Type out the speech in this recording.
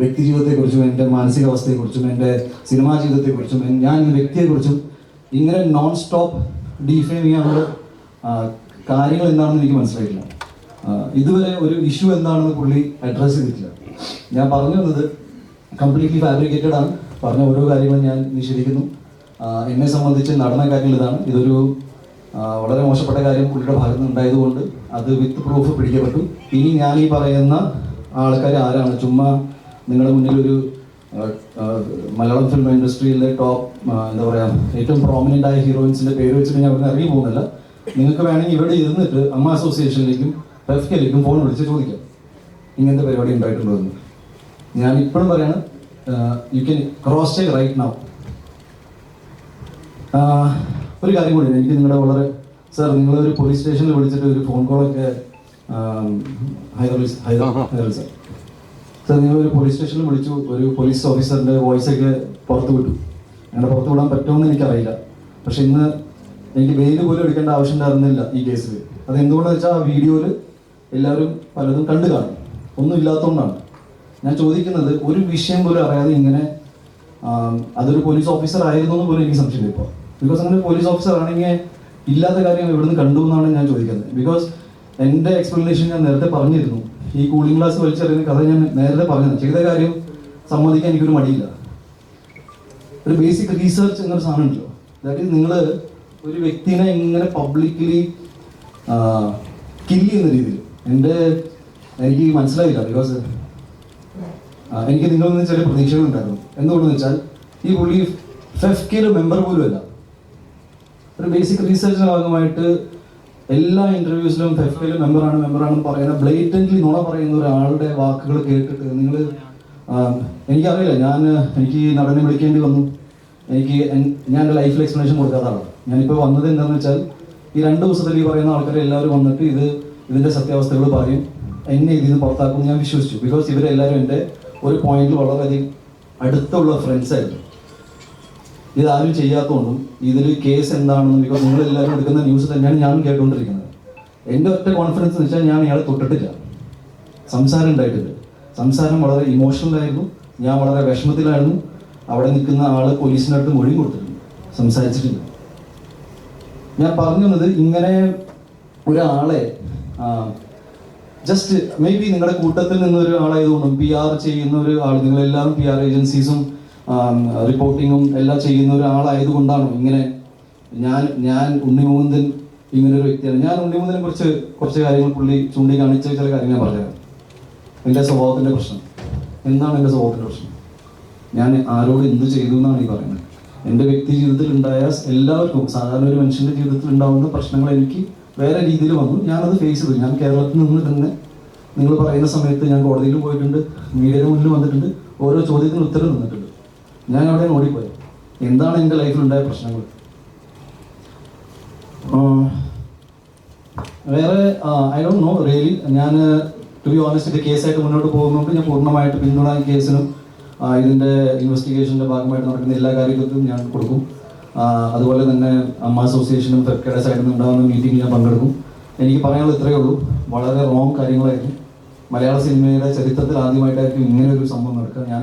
വ്യക്തി ജീവിതത്തെക്കുറിച്ചും എന്റെ മാനസികാവസ്ഥയെക്കുറിച്ചും എന്റെ സിനിമാ ജീവിതത്തെക്കുറിച്ചും ഞാൻ വ്യക്തിയെ വ്യക്തിയെക്കുറിച്ചും ഇങ്ങനെ നോൺ സ്റ്റോപ്പ് ഡീഫെയിം ചെയ്യാനുള്ള കാര്യങ്ങൾ എന്താണെന്ന് എനിക്ക് മനസ്സിലായില്ല. ഇതുവരെ ഒരു ഇഷ്യൂ എന്താണെന്ന് പുള്ളി അഡ്രസ്സ് ചെയ്തിട്ടില്ല. ഞാൻ പറഞ്ഞു വന്നത് കംപ്ലീറ്റ്ലി ഫാബ്രിക്കേറ്റഡ് ആണ്. പറഞ്ഞ ഓരോ കാര്യങ്ങളും ഞാൻ നിഷേധിക്കുന്നു. എന്നെ സംബന്ധിച്ച് നടന്ന കാര്യങ്ങൾ ഇതാണ്. ഇതൊരു വളരെ മോശപ്പെട്ട കാര്യം പുള്ളിയുടെ ഭാഗത്ത് നിന്ന് ഉണ്ടായതുകൊണ്ട് അത് വിത്ത് പ്രൂഫ് പിടിക്കപ്പെട്ടു. ഇനി ഞാൻ ഈ പറയുന്ന ആൾക്കാർ ആരാണ്? ചുമ്മാ നിങ്ങളുടെ മുന്നിൽ ഒരു മലയാളം ഫിലിം ഇൻഡസ്ട്രിയിലെ ടോപ്പ് എന്താ പറയുക ഏറ്റവും പ്രോമിനന്റ് ആയ ഹീറോയിൻസിന്റെ പേര് വെച്ചിട്ട് ഞാൻ അവിടെ ഇറങ്ങി പോകുന്നില്ല. നിങ്ങൾക്ക് വേണമെങ്കിൽ ഇവിടെ ഇരുന്നിട്ട് അമ്മ അസോസിയേഷനിലേക്കും ഫെഫ്കയിലേക്കും ഫോൺ വിളിച്ച് ചോദിക്കാം. ഇങ്ങനത്തെ പരിപാടി ഉണ്ടായിട്ടുണ്ടോ എന്ന്. ഞാൻ ഇപ്പോഴും പറയാണ് you can cross check right now ഒരു കാര്യം കൂടി എനിക്ക് നിങ്ങളുടെ വളരെ സാർ നിങ്ങൾ ഒരു പോലീസ് സ്റ്റേഷനിൽ വിളിച്ചിട്ട് ഒരു ഫോൺ കോളൊക്കെ ഹൈദർ ഹൈദർ സാർ സാർ നിങ്ങൾ ഒരു പോലീസ് സ്റ്റേഷനിൽ വിളിച്ചു. ഒരു പോലീസ് ഓഫീസറിന്റെ വോയിസ് ഒക്കെ പുറത്തു വിട്ടു. അങ്ങനെ പുറത്തു വിടാൻ പറ്റുമെന്ന് എനിക്കറിയില്ല. പക്ഷെ ഇന്ന് എനിക്ക് വെയിൽ പോലും എടുക്കേണ്ട ആവശ്യം ഉണ്ടായിരുന്നില്ല ഈ കേസിൽ അത് എന്തുകൊണ്ടെന്ന് വെച്ചാൽ ആ വീഡിയോയിൽ എല്ലാവരും പലതും കണ്ടു കാണും. ഒന്നും ഇല്ലാത്തതുകൊണ്ടാണ് ഞാൻ ചോദിക്കുന്നത് ഒരു വിഷയം പോലും അറിയാതെ ഇങ്ങനെ അതൊരു പോലീസ് ഓഫീസർ ആയിരുന്നു എന്ന് പോലും എനിക്ക് സംശയമില്ല ഇപ്പോൾ. ബിക്കോസ് അങ്ങനെ പോലീസ് ഓഫീസർ ആണെങ്കിൽ ഇല്ലാത്ത കാര്യം എവിടുന്ന് കണ്ടു എന്നാണ് ഞാൻ ചോദിക്കുന്നത്. ബിക്കോസ് എന്റെ എക്സ്പ്ലനേഷൻ ഞാൻ നേരത്തെ പറഞ്ഞിരുന്നു. ഈ കൂളിംഗ് ഗ്ലാസ് വലിച്ചെറിയുന്ന കഥ ഞാൻ നേരത്തെ പറഞ്ഞത് ചെയ്ത കാര്യം സമ്മതിക്കാൻ എനിക്കൊരു മടിയില്ല. ഒരു ബേസിക് റീസെർച്ച് എന്നൊരു സാധനം ഉണ്ടല്ലോ. അതായത് നിങ്ങൾ ഒരു വ്യക്തിനെ ഇങ്ങനെ പബ്ലിക്കലി കില്ല് ചെയ്യുന്ന രീതിയിൽ. എന്റെ എനിക്ക് മനസ്സിലായില്ല ബിക്കോസ് എനിക്ക് നിങ്ങളിൽ നിന്ന് ചില പ്രതീക്ഷകളുണ്ടായിരുന്നു എന്തുകൊണ്ടെന്ന് വെച്ചാൽ ഈ പുള്ളി ഫെഫ്കിയിലെ മെമ്പർ പോലും അല്ല ഒരു ബേസിക് റീസെർച്ചിന്റെ ഭാഗമായിട്ട് എല്ലാ ഇന്റർവ്യൂസിലും ഫെഫയിലും മെമ്പറാണ് മെമ്പറാണെന്ന് പറയുന്ന ബ്ലേറ്റന്റ്ലി നുണ പറയുന്ന ഒരാളുടെ വാക്കുകൾ കേട്ടിട്ട് നിങ്ങൾ എനിക്കറിയില്ല. ഞാൻ എനിക്ക് നടനെ വിളിക്കേണ്ടി വന്നു. എനിക്ക് ഞാൻ എന്റെ ലൈഫിൽ എക്സ്പ്ലനേഷൻ കൊടുക്കാത്ത ഞാനിപ്പോൾ വന്നത് എന്താണെന്ന് വെച്ചാൽ ഈ രണ്ട് ദിവസത്തിൽ ഈ പറയുന്ന ആൾക്കാരെ എല്ലാവരും വന്നിട്ട് ഇത് ഇതിന്റെ സത്യാവസ്ഥകൾ പറയും. എന്നെ ഇതിൽ നിന്ന് പുറത്താക്കും ഞാൻ വിശ്വസിച്ചു. ബിക്കോസ് ഇവരെല്ലാവരും എന്റെ ഒരു പോയിന്റിൽ വളരെയധികം അടുത്തുള്ള ഫ്രണ്ട്സ് ആയിരുന്നു. ഇതാരും ചെയ്യാത്തതുകൊണ്ടും ഇതിൽ കേസ് എന്താണെന്നും ബിക്കോസ് നിങ്ങളെല്ലാവരും എടുക്കുന്ന ന്യൂസ് തന്നെയാണ് ഞാനും കേട്ടുകൊണ്ടിരിക്കുന്നത്. എന്റെ ഒറ്റ കോൺഫിഡൻസ് എന്ന് വെച്ചാൽ ഞാൻ ഇയാളെ തൊട്ടിട്ടില്ല. സംസാരം ഉണ്ടായിട്ടില്ല. സംസാരം വളരെ ഇമോഷണലായിരുന്നു ഞാൻ വളരെ വിഷമത്തിലായിരുന്നു. അവിടെ നിൽക്കുന്ന ആൾ പോലീസിനടുത്ത് മൊഴി കൊടുത്തിട്ടുണ്ട് സംസാരിച്ചിട്ടില്ല. ഞാൻ പറഞ്ഞു വന്നത് ഇങ്ങനെ ഒരാളെ ജസ്റ്റ് മേ ബി നിങ്ങളുടെ കൂട്ടത്തിൽ നിന്ന് ഒരു ആളായതുകൊണ്ടും പി ആർ ചെയ്യുന്ന ഒരു ആൾ നിങ്ങളെല്ലാവരും പി ആർ ഏജൻസീസും റിപ്പോർട്ടിങ്ങും എല്ലാം ചെയ്യുന്ന ഒരാളായതുകൊണ്ടാണോ ഇങ്ങനെ ഞാൻ ഞാൻ ഉണ്ണിമുകുന്ദൻ ഇങ്ങനെ ഒരു വ്യക്തിയാണ്. ഞാൻ ഉണ്ണിമുകുന്ദനെ കുറിച്ച് കുറച്ച് കാര്യങ്ങൾ പുള്ളി ചൂണ്ടിക്കാണിച്ച ചില കാര്യങ്ങൾ പറഞ്ഞുതരാം. എന്റെ സ്വഭാവത്തിന്റെ പ്രശ്നം. എന്താണ് എന്റെ സ്വഭാവത്തിന്റെ പ്രശ്നം? ഞാൻ ആരോട് എന്ത് ചെയ്തു എന്നാണ് ഈ പറയുന്നത്. എന്റെ വ്യക്തി ജീവിതത്തിൽ ഉണ്ടായ എല്ലാവർക്കും സാധാരണ ഒരു മനുഷ്യന്റെ ജീവിതത്തിൽ ഉണ്ടാവുന്ന പ്രശ്നങ്ങൾ എനിക്ക് വേറെ രീതിയിൽ വന്നു. ഞാനത് ഫേസ് ചെയ്തു. ഞാൻ കേരളത്തിൽ നിന്ന് തന്നെ നിങ്ങൾ പറയുന്ന സമയത്ത് ഞാൻ കോടതിയിൽ പോയിട്ടുണ്ട് മീഡിയയുടെ മുന്നിൽ വന്നിട്ടുണ്ട് ഓരോ ചോദ്യത്തിന് ഉത്തരം തന്നിട്ടുണ്ട്. ഞാൻ അവിടെ ഓടിപ്പോയി. എന്താണ് എന്റെ ലൈഫിലുണ്ടായ പ്രശ്നങ്ങൾ? വേറെ ഐ ഡോണ്ട് നോ റിയലി ഞാൻ ടു ബി ഓണസ്റ്റ് കേസായിട്ട് മുന്നോട്ട് പോകുന്നുണ്ട് ഞാൻ പൂർണമായിട്ട് പിന്തുണ കേസിനും ഇതിന്റെ ഇതിന്റെ ഇൻവെസ്റ്റിഗേഷന്റെ ഭാഗമായിട്ട് നടക്കുന്ന എല്ലാ കാര്യങ്ങൾക്കും ഞാൻ കൊടുക്കും. അതുപോലെ തന്നെ അമ്മ അസോസിയേഷനും ഫെഫ്കയുടെ സൈഡിൽ നിന്ന് ഉണ്ടാകുന്ന മീറ്റിംഗ് ഞാൻ പങ്കെടുക്കും. എനിക്ക് പറയാനുള്ളത് ഇത്രയേ ഉള്ളൂ. വളരെ റോങ് കാര്യങ്ങളായിരുന്നു. മലയാള സിനിമയുടെ ചരിത്രത്തിൽ ആദ്യമായിട്ടായിരിക്കും ഇങ്ങനെ ഒരു സംഭവം നടക്കുക. ഞാൻ